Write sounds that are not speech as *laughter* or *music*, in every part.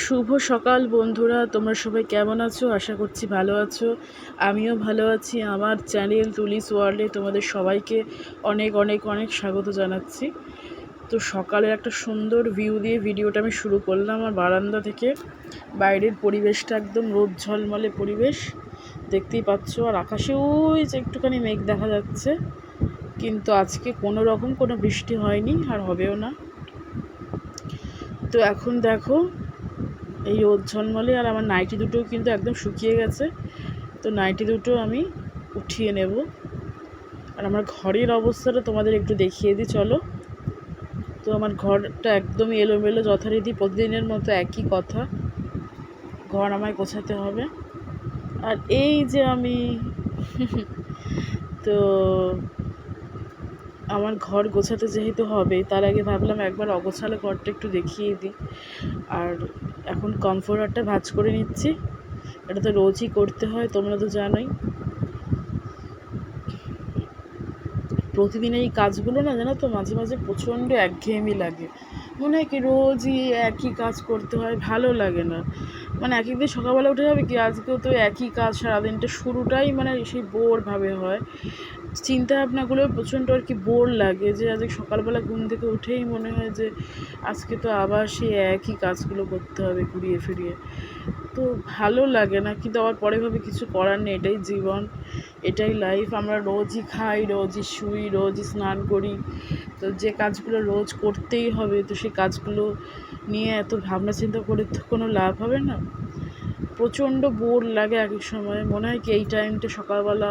শুভ সকাল বন্ধুরা, তোমরা সবাই কেমন আছো? আশা করছি ভালো আছো। আমিও ভালো আছি। আমার চ্যানেল তুলিস ওয়ার্ল্ডে তোমাদের সবাইকে অনেক অনেক অনেক স্বাগত জানাচ্ছি। তো সকালে একটা সুন্দর ভিউ দিয়ে ভিডিওটা আমি শুরু করলাম আমার বারান্দা থেকে। বাইরের পরিবেশটা একদম রোদ ঝলমলে পরিবেশ। দেখতেই পাচ্ছ, আর আকাশে ওই যে একটুখানি মেঘ দেখা যাচ্ছে। কিন্তু আজকে কোনো রকম কোনো বৃষ্টি হয়নি, আর হবেও না। তো এখন দেখো এই রোদ ঝলমলে আর আমার নাইটি দুটো কিন্তু একদম শুকিয়ে গেছে। তো নাইটি দুটো আমি উঠিয়ে নেব। আর আমার ঘরের অবস্থাটা তোমাদের একটু দেখিয়ে দিই, চলো। তো আমার ঘরটা একদমই এলোমেলো, যথারীতি প্রতিদিনের মতো একই কথা। ঘর আমায় গোছাতে হবে। আর এই যে আমি, *laughs* তো আমার ঘর গোছাতে যেহেতু হবে, তার আগে ভাবলাম একবার অগোছালো ঘরটা একটু দেখিয়ে দিই। আর এখন কমফোর্টারটা ভাজ করে নিচ্ছি। এটা তো রোজই করতে হয়, তোমরা তো জানোই। প্রতিদিন এই কাজগুলো না জানো তো, মাঝে মাঝে প্রচণ্ড একঘেয়েমি লাগে। মনে হয় কি রোজই একই কাজ করতে হয়, ভালো লাগে না। মানে এক একদিন সকালবেলা উঠে যাবে কি আজকেও তো একই কাজ, সারাদিনটা শুরুটাই মানে সেই বোরভাবে হয়। চিন্তা ভাবনাগুলো প্রচণ্ড আর কি বোর লাগে যে আজকে সকালবেলা ঘুম থেকে উঠেই মনে হয় যে আজকে তো আবার সেই একই কাজগুলো করতে হবে ঘুরিয়ে ফিরিয়ে। তো ভালো লাগে না, কিন্তু আবার পরে ভাবে কিছু করার নেই, এটাই জীবন, এটাই লাইফ আমরা রোজই খাই, রোজই শুই, রোজই স্নান করি। তো যে কাজগুলো রোজ করতেই হবে, তো সেই কাজগুলো নিয়ে এত ভাবনা চিন্তা করে তো কোনো লাভ হবে না। প্রচণ্ড বোর লাগে এক এক সময়। মনে হয় কি এই টাইমটা সকালবেলা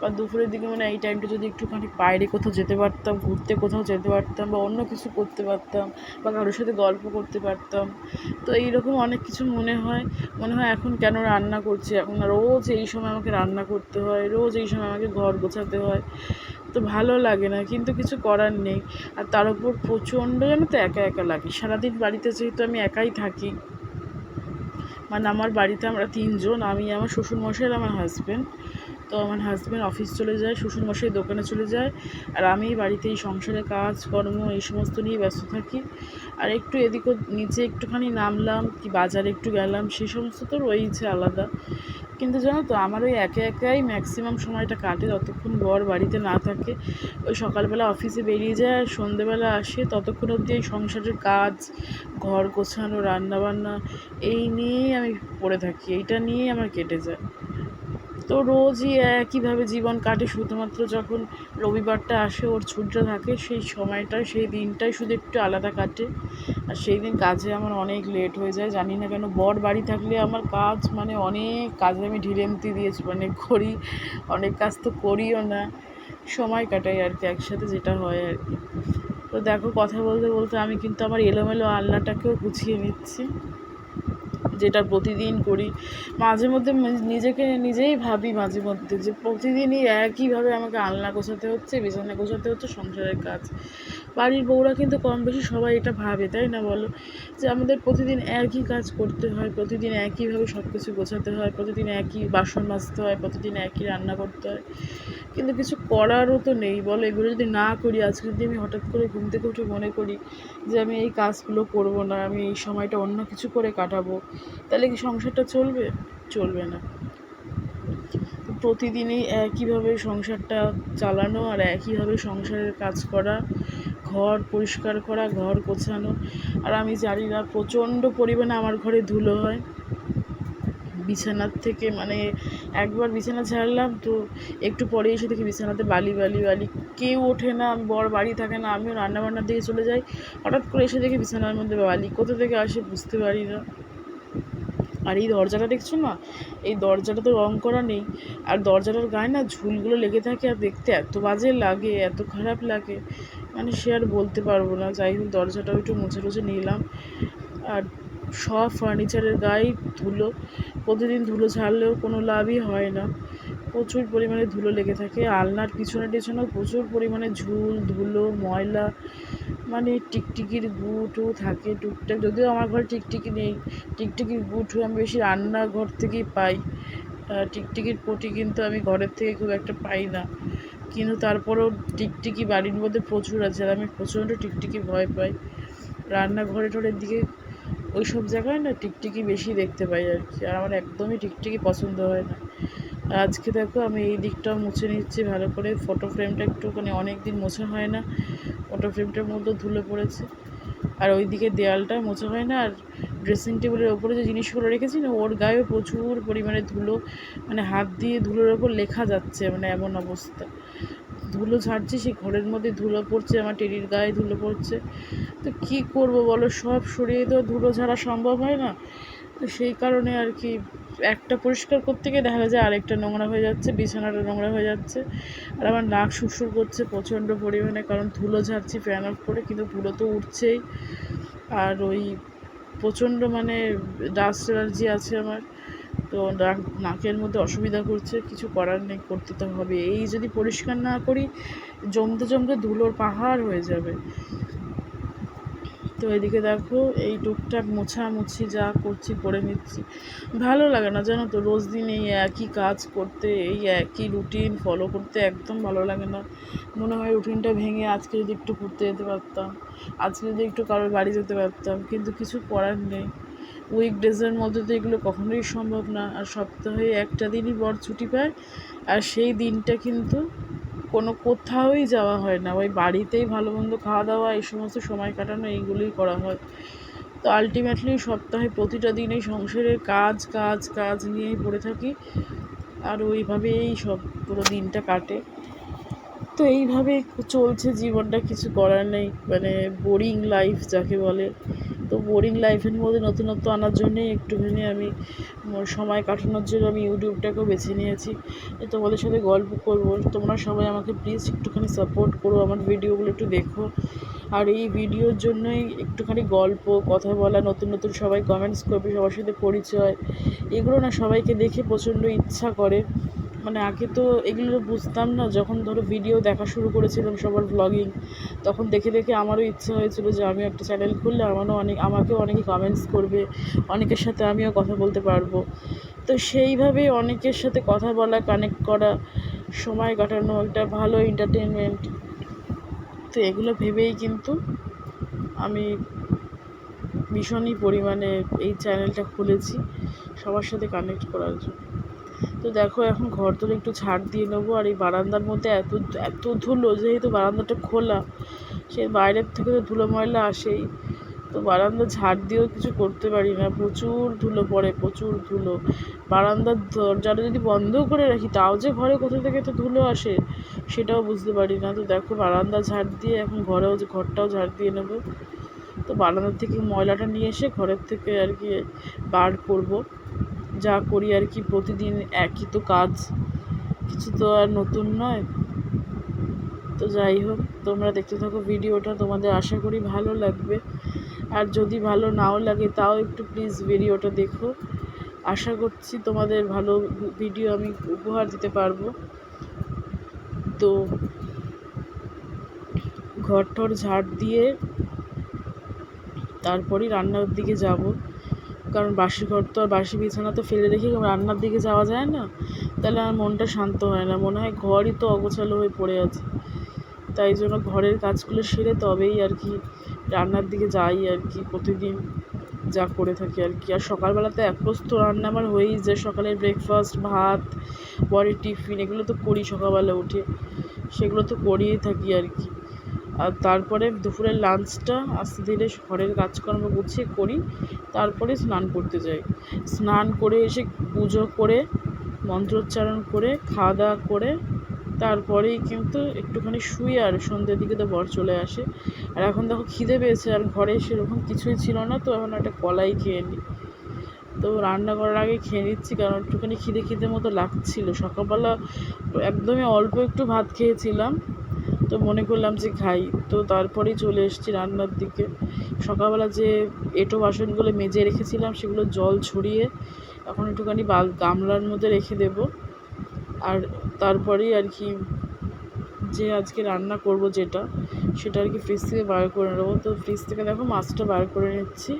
বা দুপুরের দিকে মনে হয় এই টাইমটা যদি একটুখানি বাইরে কোথাও যেতে পারতাম, ঘুরতে কোথাও যেতে পারতাম বা অন্য কিছু করতে পারতাম বা কারোর সাথে গল্প করতে পারতাম। তো এইরকম অনেক কিছু মনে হয়। মনে হয় এখন কেন রান্না করছি? এখন রোজ এই সময় আমাকে রান্না করতে হয়, রোজ এই সময় আমাকে ঘর গোছাতে হয়। তো ভালো লাগে না, কিন্তু কিছু করার নেই। আর তার উপর প্রচণ্ড যেন তো একা একা লাগে। সারাদিন বাড়িতে যেহেতু আমি একাই থাকি মানে আমার বাড়িতে আমরা তিনজন, আমি, আমার শ্বশুরমশাই আর আমার হাজব্যান্ড তো আমার হাজব্যান্ড অফিস চলে যায়, শ্বশুরমশাই দোকানে চলে যায়। আর আমি বাড়িতে এই সংসারে কাজকর্ম এই সমস্ত নিয়ে ব্যস্ত থাকি। আর একটু এদিক নিচে একটুখানি নামলাম, কি বাজারে একটু গেলাম সেই সমস্ত তো রয়েছে আলাদা। কিন্তু জানো তো, আমার ওই একে একাই ম্যাক্সিমাম সময়টা কাটে যতক্ষণ বর বাড়িতে না থাকে। ওই সকালবেলা অফিসে বেরিয়ে যায়, আর সন্ধেবেলা আসে, ততক্ষণ অবধি এই সংসারের কাজ, ঘর গোছানো, রান্নাবান্না, এই নিয়েই আমি পড়ে থাকি, এইটা নিয়েই আমার কেটে যায়। তো রোজই একইভাবে জীবন কাটে? শুধুমাত্র যখন রবিবারটা আসে, ওর ছুটিটা থাকে, সেই সময়টায় সেই দিনটাই শুধু একটু আলাদা কাটে। আর সেই দিন কাজে আমার অনেক লেট হয়ে যায়। জানি না কেন, বর বাড়ি থাকলে আমার কাজ মানে অনেক কাজে আমি ঢিলেমতি দিয়েছি মানে করি, অনেক কাজ তো করিও না। সময় কাটাই আর কি, একসাথে যেটা হয় আর কি। তো দেখো, কথা বলতে বলতে আমি কিন্তু আমার এলোমেলো আলনাটাকেও গুছিয়ে নিচ্ছি। যেটা প্রতিদিন করি। মাঝে মধ্যে নিজেকে নিজেই ভাবি মাঝে মধ্যে যে প্রতিদিনই একইভাবে আমাকে আলনা গোছাতে হচ্ছে, বিছানা গোছাতে হচ্ছে, সংসারের কাজ। বাড়ির বউরা কিন্তু কম বেশি সবাই এটা ভাবে, তাই না বলো? যে আমাদের প্রতিদিন একই কাজ করতে হয়, প্রতিদিন একইভাবে সব কিছু গোছাতে হয়, প্রতিদিন একই বাসন মাজতে হয়, প্রতিদিন একই রান্না করতে হয়। কিন্তু কিছু করারও তো নেই, বলো? এগুলো যদি না করি, আজকে যদি আমি হঠাৎ করে ঘুম থেকে উঠে মনে করি যে আমি এই কাজগুলো করব না, আমি এই সময়টা অন্য কিছু করে কাটাবো, তাহলে কি সংসারটা চলবে? চলবে না। প্রতিদিনই একইভাবে সংসারটা চালানো আর একইভাবে সংসারের কাজ করা ঘর পরিষ্কার করা, ঘর গোছানো। আর আমি জানি না, প্রচণ্ড পরিমাণে আমার ঘরে ধুলো হয়। বিছানার থেকে মানে একবার বিছানা ছাড়লাম তো একটু পরে এসে দেখি বিছানাতে বালি বালি বালি। কেউ ওঠে না, বর বাড়ি থাকে না, আমিও রান্নাবান্নার দিকে চলে যাই। হঠাৎ করে এসে দেখি বিছানার মধ্যে বালি। কোথা থেকে আসে বুঝতে পারি না। আর এই দরজাটা দেখছ না এই দরজাটা তো রং করা নেই। আর দরজাটার গায়ে না ঝুলগুলো লেগে থাকে আর দেখতে এত বাজে লাগে, এত খারাপ লাগে। মানে সে আর বলতে পারব না। যাই হোক, দরজাটাও একটু মুছে টুছে নিলাম। আর সব ফার্নিচারের গায়ে ধুলো। প্রতিদিন ধুলো ছাড়লেও কোনো লাভই হয় না। প্রচুর পরিমাণে ধুলো লেগে থাকে। আলনার পিছনে টিছনেও প্রচুর পরিমাণে ঝুল, ধুলো, ময়লা মানে টিকটিকির গু টু থাকে টুকটাক, যদিও আমার ঘরে টিকটিকি নেই। টিকটিকির গু টু আমি বেশি রান্নাঘর থেকেই পাই। টিকটিকির পটি কিন্তু আমি ঘরের থেকে খুব একটা পাই না। কিন্তু তারপরেও টিকটিকি বাড়ির মধ্যে প্রচুর আছে আর আমি প্রচণ্ড টিকটিকি ভয় পাই। রান্নাঘরে ঠোরের দিকে ওই সব জায়গায় না টিকটিকি বেশি দেখতে পাই আর কি, আর আমার একদমই টিকটিকি পছন্দ হয় না। আজকে দেখো আমি এই দিকটাও মুছে নিচ্ছি ভালো করে ফটো ফ্রেমটা একটুখানি অনেক দিন মোছা হয় না। ফটো ফ্রেমটার মধ্যে ধুলো পড়েছে। আর ওইদিকে দেয়ালটা মোছা হয় না, আর ড্রেসিং টেবিলের ওপরে যে জিনিসগুলো রেখেছি না, ওর গায়েও প্রচুর পরিমাণে ধুলো মানে হাত দিয়ে ধুলোর ওপর লেখা যাচ্ছে মানে এমন অবস্থা। ধুলো ঝাড়ছি, সেই ঘরের মধ্যে ধুলো পড়ছে, আমার টেরির গায়ে ধুলো পড়ছে। তো কী করব বলো, সব সরিয়ে তো ধুলো ঝাড়া সম্ভব হয় না। তো সেই কারণে আর কি একটা পরিষ্কার করতে গিয়ে দেখা যায় আরেকটা নোংরা হয়ে যাচ্ছে, বিছানাটা নোংরা হয়ে যাচ্ছে। আর আমার নাক সুরসুর করছে প্রচণ্ড পরিমাণে, কারণ ধুলো ঝাড়ছি ফ্যান অফ করে, কিন্তু ধুলো তো উঠছেই। আর ওই প্রচণ্ড মানে ডাস্ট অ্যালার্জি আছে আমার, তো নাক, নাকের মধ্যে অসুবিধা করছে, কিছু করার নেই, করতে তো হবে। এই যদি পরিষ্কার না করি, জমতে জমতে ধুলোর পাহাড় হয়ে যাবে। তো এদিকে দেখো, এই টুকটাক মোছামুছি যা করছি, করে নিচ্ছি। ভালো লাগে না, জানো তো, রোজ দিন এই একই কাজ করতে, এই একই রুটিন ফলো করতে একদম ভালো লাগে না। মনে হয় রুটিনটা ভেঙে আজকে যদি একটু ঘুরতে যেতে পারতাম, আজকে যদি একটু কারোর বাড়ি যেতে পারতাম, কিন্তু কিছু করার নেই। উইক উইকডেজের মধ্যে তো এগুলো কখনোই সম্ভব না, আর সপ্তাহে একটা দিনই বর ছুটি পায়, আর সেই দিনটা কিন্তু কোনো কোথাওই যাওয়া হয় না। ওই বাড়িতেই ভালো মন্দ খাওয়া দাওয়া, এই সমস্ত সময় কাটানো, এইগুলোই করা হয়। তো আলটিমেটলি সপ্তাহে প্রতিটা দিনেই সংসারের কাজ কাজ কাজ নিয়েই পড়ে থাকি। আর ওইভাবেই সব পুরো দিনটা কাটে। তো এইভাবে চলছে জীবনটা, কিছু করার নেই। মানে বোরিং লাইফ যাকে বলে। তো বোরিং লাইফের মধ্যে নতুনত্ব আনার জন্যেই একটুখানি আমি সময় কাটানোর জন্য আমি ইউটিউবটাকেও বেছে নিয়েছি। তোমাদের সাথে গল্প করব। তোমরা সবাই আমাকে প্লিজ একটুখানি সাপোর্ট করো, আমার ভিডিওগুলো একটু দেখো। আর এই ভিডিওর জন্যই একটুখানি গল্প, কথা বলা, নতুন নতুন সবাই কমেন্টস করবে, সবার সাথে পরিচয়। এগুলো না সবাইকে দেখে প্রচণ্ড ইচ্ছা করে। মানে আগে তো এগুলো বুঝতাম না, যখন ধরো ভিডিও দেখা শুরু করেছিলাম সবার ব্লগিং তখন দেখে দেখে আমারও ইচ্ছা হয়েছিল যে আমিও একটা চ্যানেল খুললে আমারও অনেক, আমাকেও অনেকে কমেন্টস করবে, অনেকের সাথে আমিও কথা বলতে পারব। তো সেইভাবে অনেকের সাথে কথা বলা কানেক্ট করা, সময় কাটানো একটা ভালো এন্টারটেনমেন্ট তো এগুলো ভেবেই কিন্তু আমি ভীষণই পরিমাণে এই চ্যানেলটা খুলেছি সবার সাথে কানেক্ট করার জন্য। তো দেখো, এখন ঘর তোলে একটু ছাড় দিয়ে নেব। আর এই বারান্দার মধ্যে এত এত ধুলো, যেহেতু বারান্দাটা খোলা সে বাইরের থেকে তো ধুলো ময়লা আসেই। তো বারান্দা ঝাড় দিয়েও কিছু করতে পারি না। প্রচুর ধুলো পড়ে, প্রচুর ধুলো। বারান্দার দরজাটা যদি বন্ধ করে রাখি, তাও যে ঘরে কোথা থেকে তো ধুলো আসে, সেটাও বুঝতে পারি না। তো দেখো, বারান্দা ঝাড় দিয়ে এখন ঘরেও যে, ঘরটাও ঝাড় দিয়ে নেব। তো বারান্দার থেকে ময়লাটা নিয়ে এসে ঘরের থেকে আর কি বার করব। যা করি আর কি প্রতিদিন একই তো কাজ। কিছু তো আর নতুন নয়। তো যাই হোক, তোমরা দেখতে থাকো ভিডিওটা। তোমাদের আশা করি ভালো লাগবে। আর যদি ভালো নাও লাগে, তাও একটু প্লিজ ভিডিওটা দেখো। আশা করছি তোমাদের ভালো ভিডিও আমি উপহার দিতে পারব। তো ঘর টর ঝাড় দিয়ে তারপরই রান্নার দিকে যাব। কারণ বাসি ঘর তো আর বাসি বিছানা তো ফেলে রেখে রান্নার দিকে যাওয়া যায় না, তাহলে আমার মনটা শান্ত হয় না। মনে হয় ঘরই তো অগোছালো হয়ে পড়ে আছে। তাই জন্য ঘরের কাজগুলো সেরে তবেই আর কি রান্নার দিকে যাই আর কি প্রতিদিন যা করে থাকি আর কি। আর সকালবেলাতে এক প্রস্ত রান্না আমার হয়েই যায়। সকালের ব্রেকফাস্ট ভাত, পরে টিফিন এগুলো তো করি সকালবেলা উঠে। সেগুলো তো করিয়েই থাকি আর কি। আর তারপরে দুপুরের লাঞ্চটা আস্তে ধীরে ঘরের কাজকর্ম গুছিয়ে করি, তারপরে স্নান করতে যাই। স্নান করে এসে পুজো করে, মন্ত্রোচ্চারণ করে খাওয়া দাওয়া করে, তারপরেই কিন্তু একটুখানি শুই আর সন্ধ্যের দিকে তো বর চলে আসে। আর এখন দেখো খিদে পেয়েছে আর ঘরে সেরকম কিছুই ছিল না, তো এখন একটা কলাই খেয়ে নিই তো রান্না করার আগে খেয়ে নিচ্ছি, কারণ একটুখানি খিদে খিদে মতো লাগছিল। সকালবেলা একদমই অল্প একটু ভাত খেয়েছিলাম তো মনে করলাম যে খাই। তো তারপরেই চলে এসেছি রান্নার দিকে। সকালবেলা যে এঁটো বাসনগুলো মেজে রেখেছিলাম, সেগুলো জল ছড়িয়ে এখন একটুখানি বাল গামলার মধ্যে রেখে দেব। আর তারপরেই আর কি যে আজকে রান্না করব যেটা, সেটা আর কি ফ্রিজ থেকে বার করে নেব। তো ফ্রিজ থেকে দেখো মাছটা বার করে নিচ্ছি।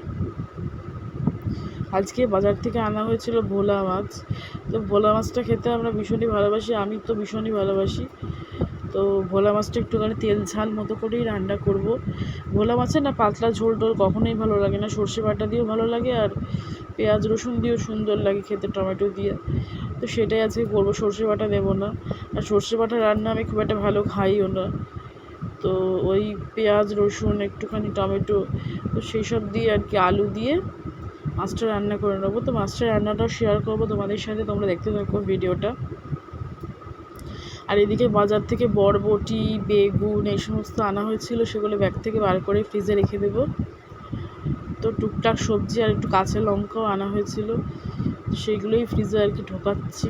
আজকে বাজার থেকে আনা হয়েছিল ভোলা মাছ। তো ভোলা মাছটা খেতে আমরা ভীষণই ভালোবাসি, আমি তো ভীষণই ভালোবাসি। তো ভোলা মাছটা একটুখানি তেল ঝাল মতো করেই রান্না করব। ভোলা মাছের না পাতলা ঝোল টোল কখনোই ভালো লাগে না। সর্ষে বাটা দিয়েও ভালো লাগে আর পেঁয়াজ রসুন দিয়েও সুন্দর লাগে খেতে টমেটো দিয়ে। তো সেটাই আজকে করব, সর্ষে বাটা দেবো না। আর সর্ষে বাটা রান্না আমি খুব একটা ভালো খাইও না। তো ওই পেঁয়াজ রসুন একটুখানি টমেটো তো সেই সব দিয়ে আর কি আলু দিয়ে মাছটা রান্না করে নেব। তো মাছটা রান্নাটাও শেয়ার করব তোমাদের সাথে, তোমরা দেখতে থাকো ভিডিওটা আর এদিকে বাজার থেকে বরবটি, বেগুন এই সমস্ত আনা হয়েছিল, সেগুলো ব্যাগ থেকে বার করে ফ্রিজে রেখে দেবো। তো টুকটাক সবজি আর একটু কাঁচা লঙ্কাও আনা হয়েছিল সেইগুলোই ফ্রিজে আর কি ঢোকাচ্ছি।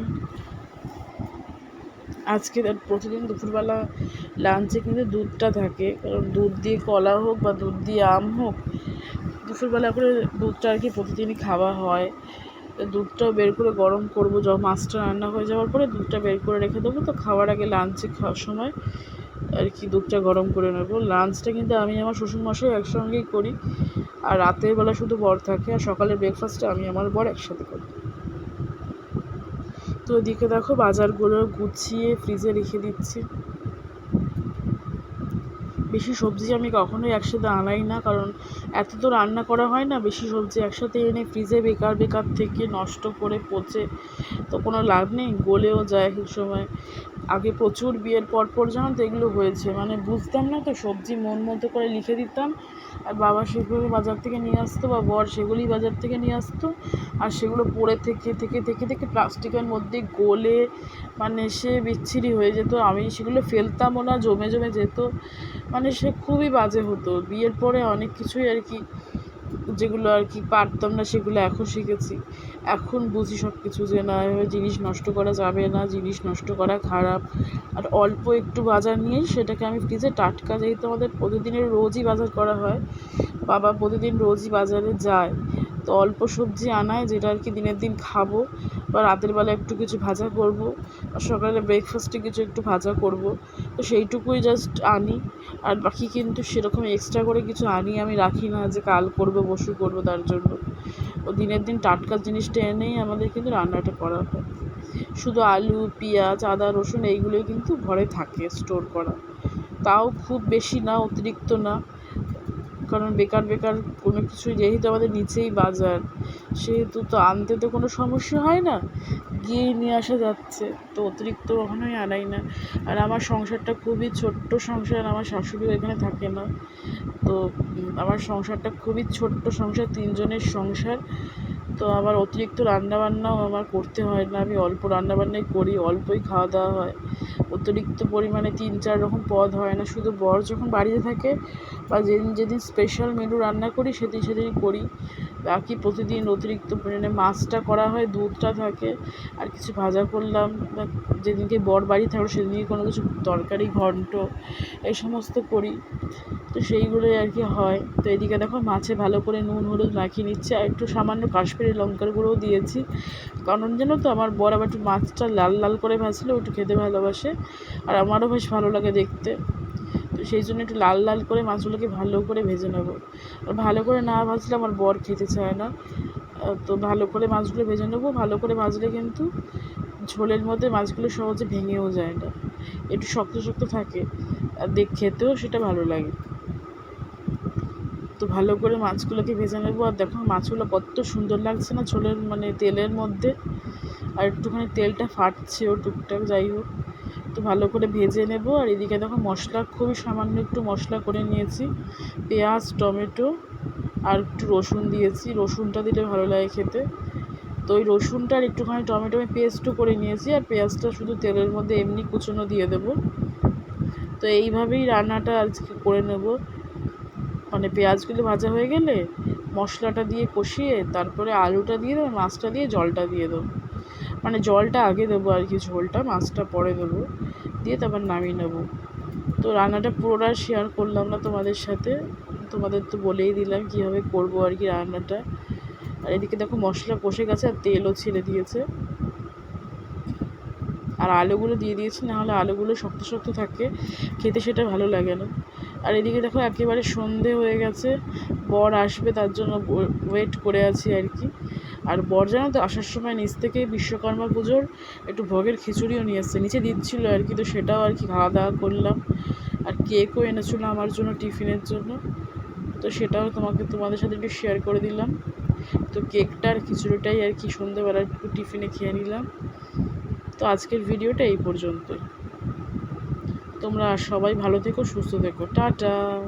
আজকে প্রতিদিন দুপুরবেলা লাঞ্চে কিন্তু দুধটা থাকে, কারণ দুধ দিয়ে কলা হোক বা দুধ দিয়ে আম হোক, দুপুরবেলা করে দুধটা আর কি প্রতিদিনই খাওয়া হয়। দুধটাও বের করে গরম করব। যখন মাছটা রান্না হয়ে যাওয়ার পরে দুধটা বের করে রেখে দেবো। তো খাওয়ার আগে লাঞ্চে খাওয়ার সময় আর কি দুধটা গরম করে নেব। লাঞ্চটা কিন্তু আমি আমার শ্বশুরমশাই একসঙ্গেই করি। আর রাতের বেলা শুধু বর থাকে আর সকালের ব্রেকফাস্টটা আমি আমার বর একসাথে করি। তো ওদিকে দেখো বাজারগুলো গুছিয়ে ফ্রিজে রেখে দিচ্ছি। বেশি সবজি আমি কখনোই একসাথে আনাই না, কারণ এত তো রান্না করা হয় না, বেশি সবজি একসাথে এনে ফ্রিজে বেকার বেকার থেকে নষ্ট করে পচে, তো কোনো লাভ নেই, গলেও যায় এক সময়। আগে প্রচুর বিয়ের পর পর জানো তো এগুলো হয়েছে। মানে বুঝতাম না তো, সবজি মন মতো করে লিখে দিতাম। আর বাবা সেগুলো বাজার থেকে নিয়ে আসতো বা বর সেগুলোই বাজার থেকে নিয়ে আসতো। আর সেগুলো পড়ে থেকে থেকে থেকে থেকে প্লাস্টিকের মধ্যে গলে মানে সে বিচ্ছিরি হয়ে যেত। আমি সেগুলো ফেলতামও না, জমে জমে যেত। মানে সে খুবই বাজে হতো। বিয়ের পরে অনেক কিছুই আর কি যেগুলো আর কি পারতাম না, সেগুলো এখন শিখেছি। এখন বুঝি সব কিছু যে না, এভাবে জিনিস নষ্ট করা যাবে না, জিনিস নষ্ট করা খারাপ। আর অল্প একটু বাজার নিয়ে সেটাকে আমি ফ্রিজে টাটকা যেহেতু আমাদের প্রতিদিনের রোজই বাজার করা হয়, বাবা প্রতিদিন রোজই বাজারে যায়। তো অল্প সবজি আনায় যেটা আর কি দিনের দিন খাব। বা রাতের বেলা একটু কিছু ভাজা করব, আর সকালে ব্রেকফাস্টে কিছু একটু ভাজা করব। তো সেইটুকুই জাস্ট আনি, আর বাকি কিন্তু সেরকম এক্সট্রা করে কিছু আনি আমি রাখি না যে কাল করব বসু করব তার জন্য। ও দিনের দিন টাটকা জিনিসটা এনেই আমাদের কিন্তু রান্নাটা করা হয়। শুধু আলু, পেঁয়াজ, আদা, রসুন এইগুলোই কিন্তু ঘরে থাকে স্টোর করা। তাও খুব বেশি না, অতিরিক্ত না। কারণ বেকার বেকার কোনো কিছু যেহেতু আমাদের নিচেই বাজার, সেহেতু তো আনতে তো কোনো সমস্যা হয় না। গিয়ে নিয়ে আসা যাচ্ছে, তো অতিরিক্ত কখনোই আনাই না। আর আমার সংসারটা খুবই ছোট্ট সংসার আমার শাশুড়িও এখানে থাকে না। তো আমার সংসারটা খুবই ছোট্ট সংসার, তিনজনের সংসার। তো আমার অতিরিক্ত রান্নাবান্নাও আমার করতে হয় না। আমি অল্প রান্নাবান্নাই করি, অল্পই খাওয়া দাওয়া হয়। অতিরিক্ত পরিমাণে তিন, চার রকম পদ হয় না। শুধু বর যখন বাড়িতে থাকে বা যেদিন যেদিন স্পেশাল মেনু রান্না করি, সেদিন, সেদিনই করি। বাকি প্রতিদিন অতিরিক্ত পরিমাণে মাছটা করা হয়, দুধটা থাকে, আর কিছু ভাজা করলাম। বা যেদিনকে বর বাড়ি থাকল সেদিনকে কোনো কিছু তরকারি, ঘন্ট, এই সমস্ত করি। তো সেইগুলোই আর কি হয়। তো এদিকে দেখো মাছে ভালো করে নুন, হলুদ মাখিয়ে নিচ্ছে, আর একটু সামান্য কাশ্মীরি লঙ্কার গুঁড়োও দিয়েছি। কারণ যেন তো, আমার বর আবার একটু মাছটা লাল লাল করে ভাজলে একটু খেতে ভালোবাসে, আর আমারও বেশ ভালো লাগে দেখতে। সেই জন্য একটু লাল লাল করে মাছগুলোকে ভালো করে ভেজে নেব। আর ভালো করে না ভাজলে আমার বর খেতে চায় না। তো ভালো করে মাছগুলো ভেজে নেব। ভালো করে ভাজলে কিন্তু ঝোলের মধ্যে মাছগুলো সহজে ভেঙেও যায় না। একটু শক্ত শক্ত থাকে। আর দেখ, খেতেও সেটা ভালো লাগে। তো ভালো করে মাছগুলোকে ভেজে নেব। আর দেখো, মাছগুলো কত সুন্দর লাগছে না ঝোলের মানে তেলের মধ্যে। আর একটুখানি তেলটা ফাটছেও টুকটাক, যাই হোক। তো ভালো করে ভেজে নেব। আর এদিকে দেখো মশলা, খুবই সামান্য একটু মশলা করে নিয়েছি। পেঁয়াজ, টমেটো আর একটু রসুন দিয়েছি। রসুনটা দিলে ভালো লাগে খেতে। তো ওই রসুনটা আর একটুখানি টমেটো আমি পেস্টও করে নিয়েছি। আর পেঁয়াজটা শুধু তেলের মধ্যে এমনি কুচনো দিয়ে দেবো। তো এইভাবেই রান্নাটা আজকে করে নেব। মানে পেঁয়াজগুলো ভাজা হয়ে গেলে মশলাটা দিয়ে কষিয়ে তারপরে আলুটা দিয়ে দেবো, মাছটা দিয়ে জলটা দিয়ে দেবো। মানে জলটা আগে দেবো আর কি, ঝোলটা, মাছটা পরে দেবো। দিয়ে তারপর নামিয়ে নেব। তো রান্নাটা পুরোটা শেয়ার করলাম না তোমাদের সাথে। তোমাদের তো বলেই দিলাম কীভাবে করব আর কি রান্নাটা। আর এদিকে দেখো মশলা কষে গেছে আর তেলও ছেড়ে দিয়েছে। আর আলুগুলো দিয়ে দিয়েছি নাহলে আলুগুলো শক্ত শক্ত থাকে, খেতে সেটা ভালো লাগে না। আর এদিকে দেখো একেবারে সন্ধে হয়ে গেছে, বর আসবে তার জন্য ওয়েট করে আছি আর কি। আর বর জানো তো আসার সময় নিচ থেকে বিশ্বকর্মা পুজোর একটু ভোগের খিচুড়িও নিয়ে এসছে। নিচে দিচ্ছিল আর কি, তো সেটাও আর কি খাওয়া দাওয়া করলাম। আর কেকও এনেছিলো আমার জন্য টিফিনের জন্য। তো সেটাও তোমাকে, তোমাদের সাথে একটু শেয়ার করে দিলাম। তো কেকটা আর খিচুড়িটাই আর কি সন্ধ্যেবেলা একটু টিফিনে খেয়ে নিলাম। তো আজকের ভিডিওটা এই পর্যন্তই। তোমরা সবাই ভালো থেকো, সুস্থ থেকো। টাটা!